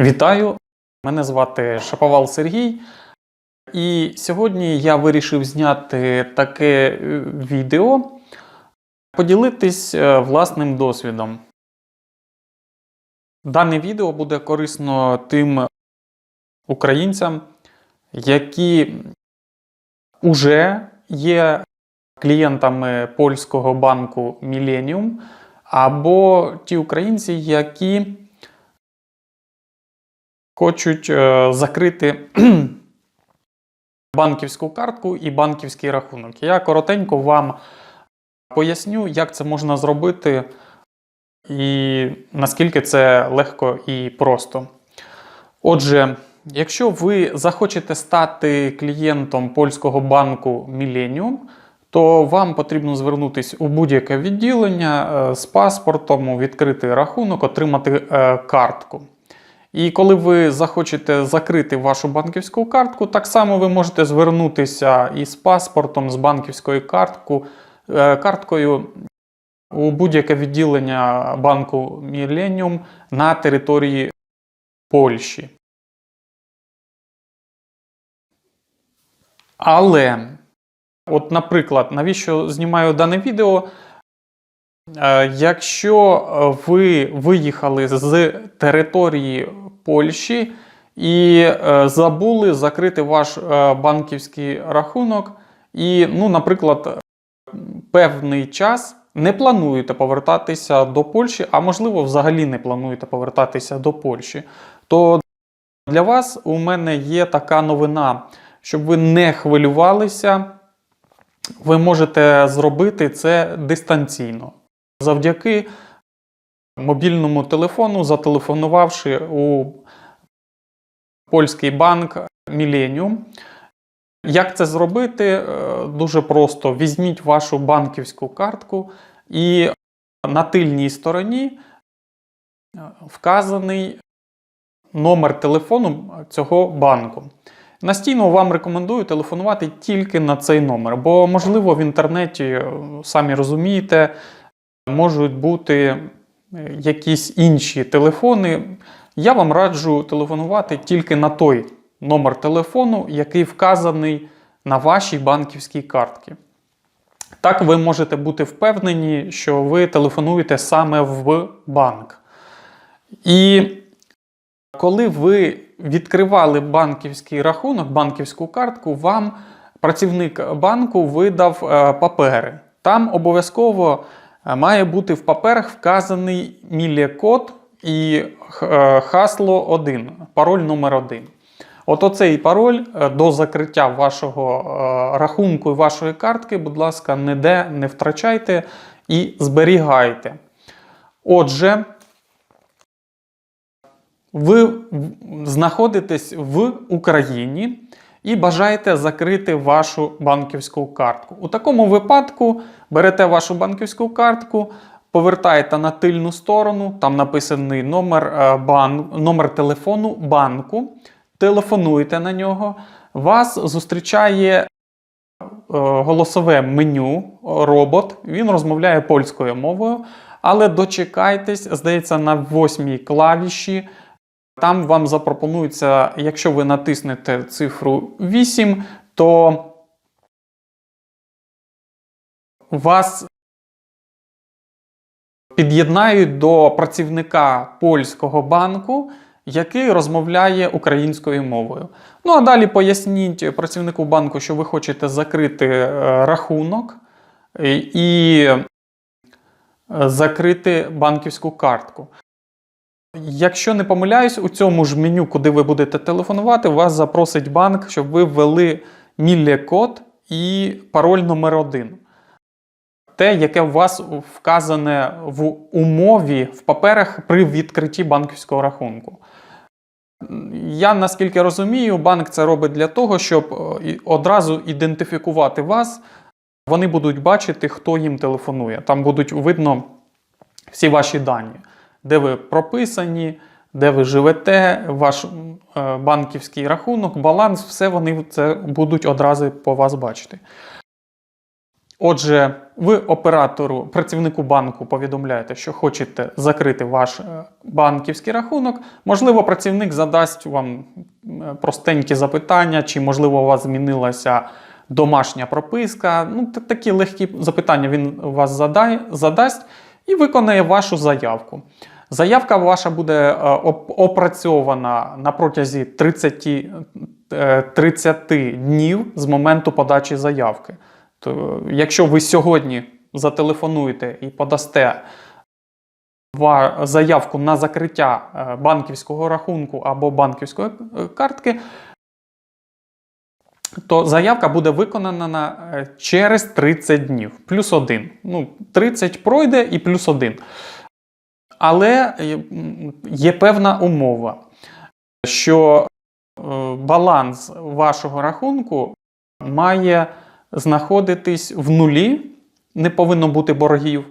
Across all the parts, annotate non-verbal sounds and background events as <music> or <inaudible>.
Вітаю! Мене звати Шаповал Сергій. І сьогодні я вирішив зняти таке е, відео, поділитись е, власним досвідом. Дане відео буде корисно тим українцям, які вже є клієнтами польського банку Millennium, або ті українці, які хочуть е, закрити <clears throat> банківську картку і банківський рахунок. Я коротенько вам поясню, як це можна зробити і наскільки це легко і просто. Отже, якщо ви захочете стати клієнтом польського банку Millennium, то вам потрібно звернутися у будь-яке відділення е, з паспортом, відкрити рахунок, отримати е, картку. І коли ви захочете закрити вашу банківську картку, так само ви можете звернутися із паспортом, з банківською картку, е, карткою у будь-яке відділення банку Millennium на території Польщі. Але, от, наприклад, навіщо знімаю дане відео? Е, Якщо ви виїхали з території Польщі. І е, забули закрити ваш е, банківський рахунок, і, ну, наприклад, певний час не плануєте повертатися до Польщі, а можливо, взагалі не плануєте повертатися до Польщі, то для вас у мене є така новина, щоб ви не хвилювалися, ви можете зробити це дистанційно. Завдяки мобільному телефону, зателефонувавши у польський банк Millennium. Як це зробити? Е, Дуже просто. Візьміть вашу банківську картку і на тильній стороні е, вказаний номер телефону цього банку. Настійно вам рекомендую телефонувати тільки на цей номер, бо, можливо, в інтернеті, е, самі розумієте, можуть бути якісь інші телефони. Я вам раджу телефонувати тільки на той номер телефону, який вказаний на вашій банківській картці. Так ви можете бути впевнені, що ви телефонуєте саме в банк. І коли ви відкривали банківський рахунок, банківську картку, вам працівник банку видав е, папери. Там обов'язково е, має бути в паперах вказаний мілє-код і е, хасло 1, пароль номер 1. От оцей пароль е, до закриття вашого е, рахунку і вашої картки, будь ласка, ніде не втрачайте і зберігайте. Отже, ви знаходитесь в Україні і бажаєте закрити вашу банківську картку. У такому випадку берете вашу банківську картку, повертаєте на тильну сторону, там написаний номер, е, бан... номер телефону банку, телефонуєте на нього, вас зустрічає е, голосове меню, робот, він розмовляє польською мовою, але дочекайтесь, здається, на восьмій клавіші. Там вам запропонується, якщо ви натиснете цифру 8, то вас під'єднають до працівника польського банку, який розмовляє українською мовою. Ну а далі поясніть працівнику банку, що ви хочете закрити е, рахунок і закрити банківську картку. Якщо не помиляюсь, у цьому ж меню, куди ви будете телефонувати, вас запросить банк, щоб ви ввели мілля-код і пароль номер 1 те, яке у вас вказане в умові в паперах при відкритті банківського рахунку. Я наскільки розумію, банк це робить для того, щоб е, одразу ідентифікувати вас. Вони будуть бачити, хто їм телефонує. Там будуть видно всі ваші дані, де ви прописані, де ви живете, ваш е, банківський рахунок, баланс, все вони це будуть одразу по вас бачити. Отже, ви оператору, працівнику банку повідомляєте, що хочете закрити ваш е, банківський рахунок. Можливо, працівник задасть вам е, простенькі запитання, чи, можливо, у вас змінилася домашня прописка. Ну, такі легкі запитання він вас задасть і виконає вашу заявку. Заявка ваша буде е, опрацьована на протязі 30, е, 30 днів з моменту подачі заявки. То, якщо ви сьогодні зателефонуєте і подасте заявку на закриття е, банківського рахунку або банківської е, картки, то заявка буде виконана е, через 30 днів. Плюс один. Ну, 30 пройде і плюс один. Але е, є певна умова, що е, баланс вашого рахунку має знаходитись в нулі, не повинно бути боргів.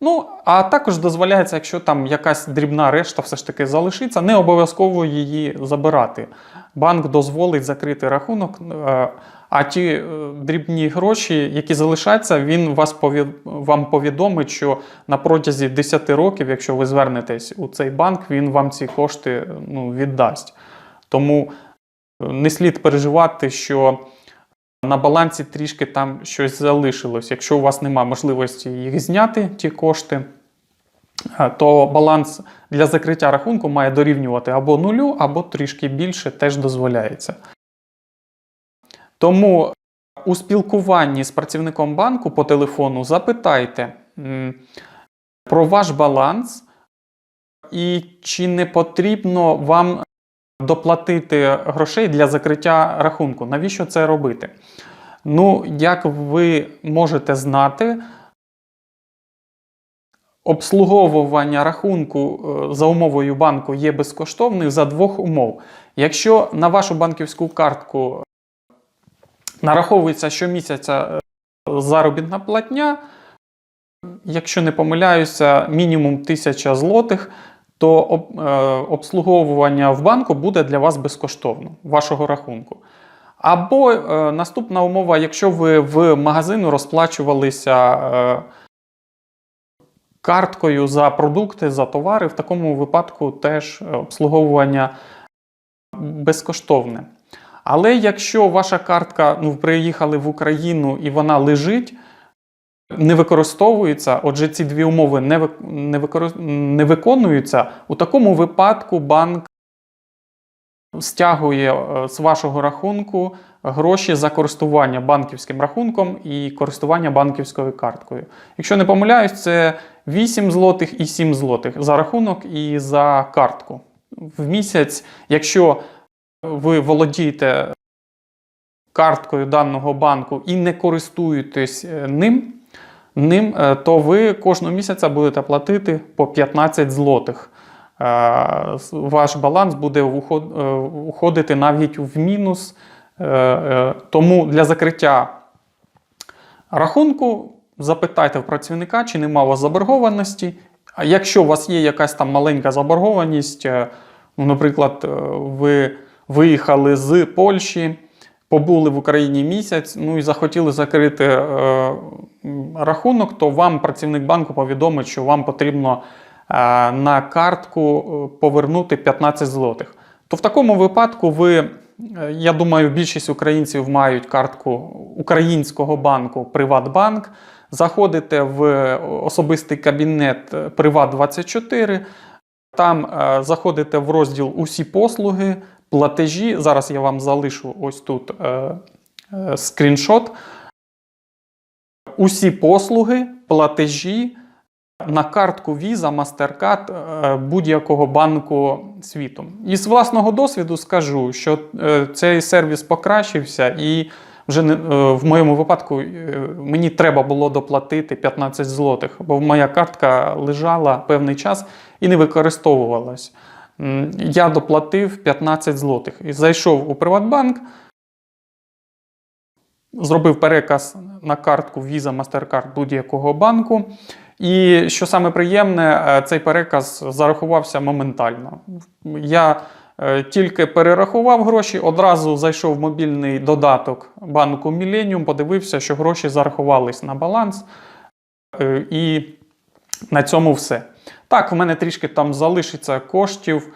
Ну, а також дозволяється, якщо там якась дрібна решта все ж таки залишиться, не обов'язково її забирати. Банк дозволить закрити рахунок, е, а ті е, дрібні гроші, які залишаться, він вас повід... вам повідомить, що на протязі 10 років, якщо ви звернетесь у цей банк, він вам ці кошти ну, віддасть. Тому е, не слід переживати, що на балансі трішки там щось залишилось. Якщо у вас немає можливості їх зняти, ті кошти, е, то баланс для закриття рахунку має дорівнювати або нулю, або трішки більше теж дозволяється. Тому у спілкуванні з працівником банку по телефону запитайте про ваш баланс і чи не потрібно вам доплатити грошей для закриття рахунку. Навіщо це робити? Ну, як ви можете знати, обслуговування рахунку е, за умовою банку є безкоштовним за двох умов. Якщо на вашу банківську картку нараховується щомісяця е, заробітна платня, якщо не помиляюся, мінімум 1000 злотих, то е, обслуговування в банку буде для вас безкоштовно, вашого рахунку. Або наступна умова, якщо ви в магазину розплачувалися карткою за продукти, за товари, в такому випадку теж обслуговування безкоштовне. Але якщо ваша картка, ну, приїхали в Україну і вона лежить, не використовується, отже, ці дві умови не, не, використ- не виконуються, у такому випадку банк стягує е, з вашого рахунку гроші за користування банківським рахунком і користування банківською карткою. Якщо не помиляюсь, це 8 злотих і 7 злотих за рахунок і за картку. В місяць, якщо ви володієте карткою даного банку і не користуєтесь е, ним, ним, е, то ви кожного місяця будете платити по 15 злотих. Е, Ваш баланс буде уход- уходити навіть в мінус. Е, е, Тому для закриття рахунку запитайте в працівника, чи нема у вас заборгованості. А якщо у вас є якась там маленька заборгованість, е, ну, наприклад, ви виїхали з Польщі, побули в Україні місяць, ну і захотіли закрити рахунок, то вам працівник банку повідомить, що вам потрібно на картку повернути 15 злотих. То в такому випадку ви, я думаю, більшість українців мають картку українського банку Приватбанк. Заходите в особистий кабінет е, Приват24, там е, заходите в розділ Усі послуги, платежі. Зараз я вам залишу ось тут е, е, скріншот. Усі послуги, платежі на картку Visa, MasterCard е, будь-якого банку світу. І з власного досвіду скажу, що е, цей сервіс покращився, і вже е, в моєму випадку мені треба було доплатити 15 злотих, бо моя картка лежала певний час і не використовувалась. Я доплатив 15 злотих і зайшов у Приватбанк, зробив переказ на картку Visa, MasterCard будь-якого банку. І що саме приємне, е, цей переказ зарахувався моментально. Я е, тільки перерахував гроші, одразу зайшов в мобільний додаток банку Millennium, подивився, що гроші зарахувались на баланс. Е, І на цьому все. Так, у мене трішки там залишиться коштів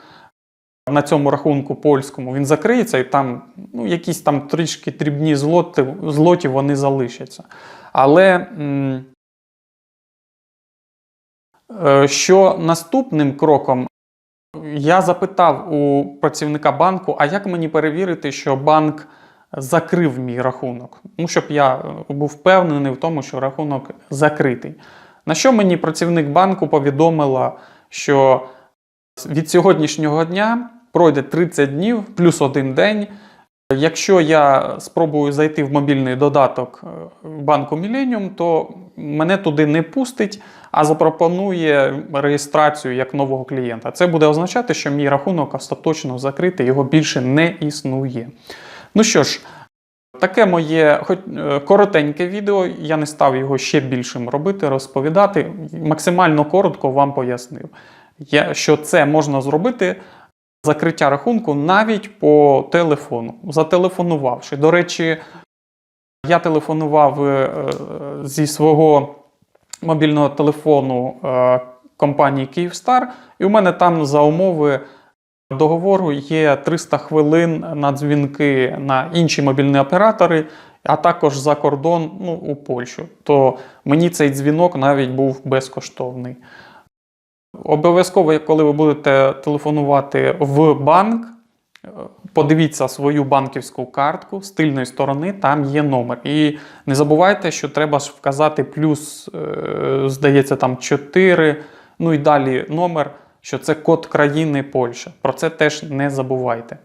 на цьому рахунку польському. Він закриється, і там ну, якісь там трішки дрібні злоти, злоті вони залишаться. Але м, що наступним кроком, я запитав у працівника банку, а як мені перевірити, що банк закрив мій рахунок? Ну, щоб я е, був впевнений в тому, що рахунок закритий. На що мені працівник банку повідомила, що від сьогоднішнього дня пройде 30 днів плюс один день. Якщо я спробую зайти в мобільний додаток е, банку Millennium, то мене туди не пустить, а запропонує реєстрацію як нового клієнта. Це буде означати, що мій рахунок остаточно закритий, його більше не існує. Ну що ж, таке моє хоч е, коротеньке відео. Я не став його ще більшим робити, розповідати. Максимально коротко вам пояснив, що це можна зробити закриття рахунку навіть по телефону, зателефонувавши. До речі, я телефонував е, зі свого мобільного телефону е, компанії Київстар, і у мене там за умови договору є 300 хвилин на дзвінки на інші мобільні оператори, а також за кордон ну, у Польщу. То мені цей дзвінок навіть був безкоштовний. Обов'язково, коли ви будете телефонувати в банк, е, подивіться свою банківську картку з тильної сторони, там є номер. І не забувайте, що треба ж вказати плюс, е, здається, там 4, ну і далі номер, що це код країни Польща. Про це теж не забувайте.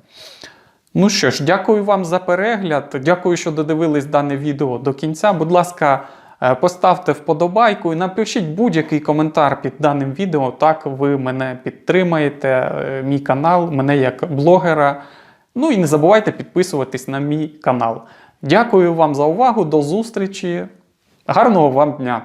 Ну що ж, дякую вам за перегляд. Дякую, що додивились дане відео до кінця. Будь ласка, поставте вподобайку і напишіть будь-який коментар під даним відео. Так ви мене підтримаєте, е, мій канал, мене як блогера. Ну і не забувайте підписуватись на мій канал. Дякую вам за увагу, до зустрічі. Гарного вам дня!